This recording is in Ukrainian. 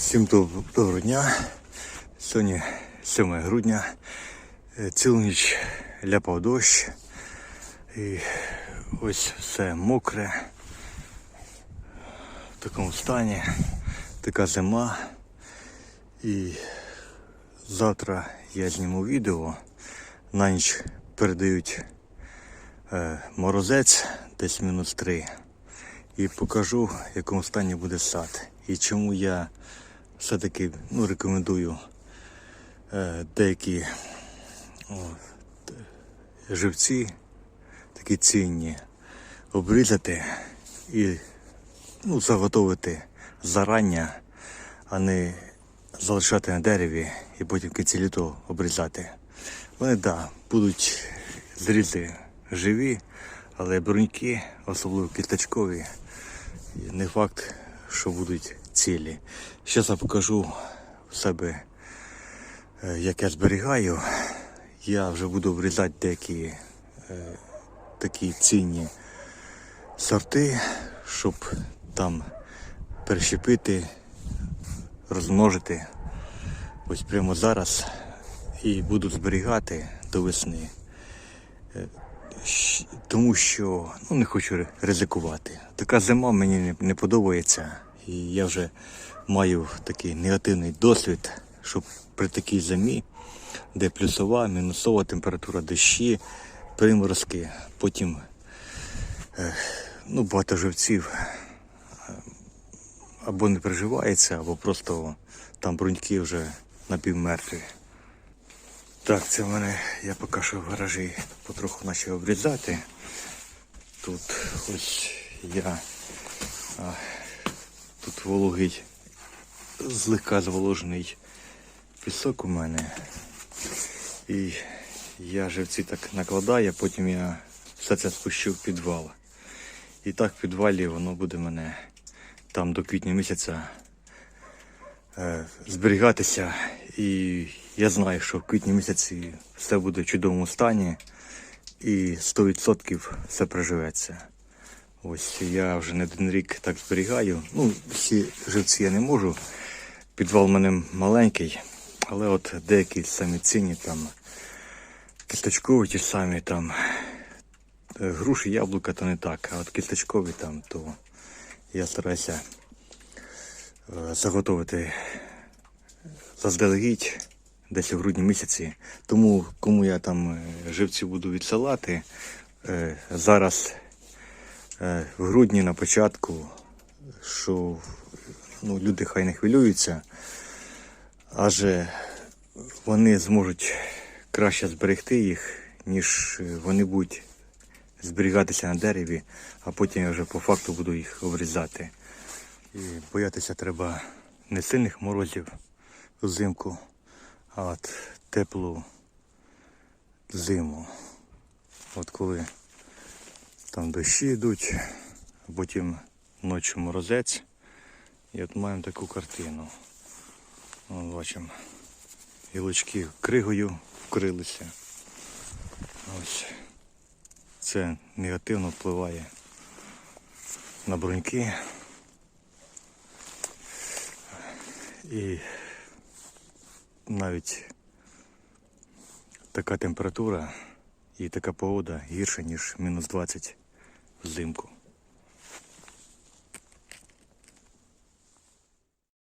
Всім доброго дня. Сьогодні 7 грудня. Е, Цілу ніч ляпав дощ. І ось все мокре. В такому стані. Така зима. І завтра я зніму відео. На ніч передають е, морозець, десь мінус 3 і покажу, в якому стані буде сад. І чому я все-таки ну, рекомендую е, деякі о, т- живці, такі цінні, обрізати і ну, заготовити зарання, а не залишати на дереві і потім в кінці літо обрізати. Вони так, да, будуть зрізи живі, але бруньки, особливо кісточкові, не факт, що будуть цілі. Зараз я покажу в себе, е, як я зберігаю. Я вже буду обрізати деякі е, такі цінні сорти, щоб там перещепити, розмножити. Ось прямо зараз і буду зберігати до весни. Тому що ну, не хочу ризикувати. Така зима мені не, подобається. І я вже маю такий негативний досвід, щоб при такій зимі, де плюсова, мінусова температура, дощі, приморозки, потім е, ну, багато живців е, або не переживається, або просто там бруньки вже напівмертві. Так, це в мене я поки що в гаражі потроху почав обрізати. Тут ось я а, тут вологий, злегка зволожений пісок у мене. І я живці так накладаю, потім я все це спущу в підвал. І так в підвалі воно буде мене там до квітня місяця е, зберігатися. І я знаю, що в квітні місяці все буде в чудовому стані і 100% все проживеться. Ось я вже не один рік так зберігаю. Ну, всі живці я не можу. Підвал в мене маленький, але от деякі самі цінні там кісточкові ті самі там е, груші, яблука то не так, а от кісточкові там, то я стараюся е, заготовити заздалегідь десь у грудні місяці. Тому кому я там е, живці буду відсилати, е, зараз е, в грудні на початку, що ну, люди хай не хвилюються, адже вони зможуть краще зберегти їх, ніж вони будуть зберігатися на дереві, а потім я вже по факту буду їх обрізати. І боятися треба не сильних морозів взимку, от теплу зиму. От коли там дощі йдуть, а потім ночі морозець. І от маємо таку картину. От бачимо, гілочки кригою вкрилися. Ось. Це негативно впливає на бруньки. Навіть така температура і така погода гірша, ніж мінус 20 взимку.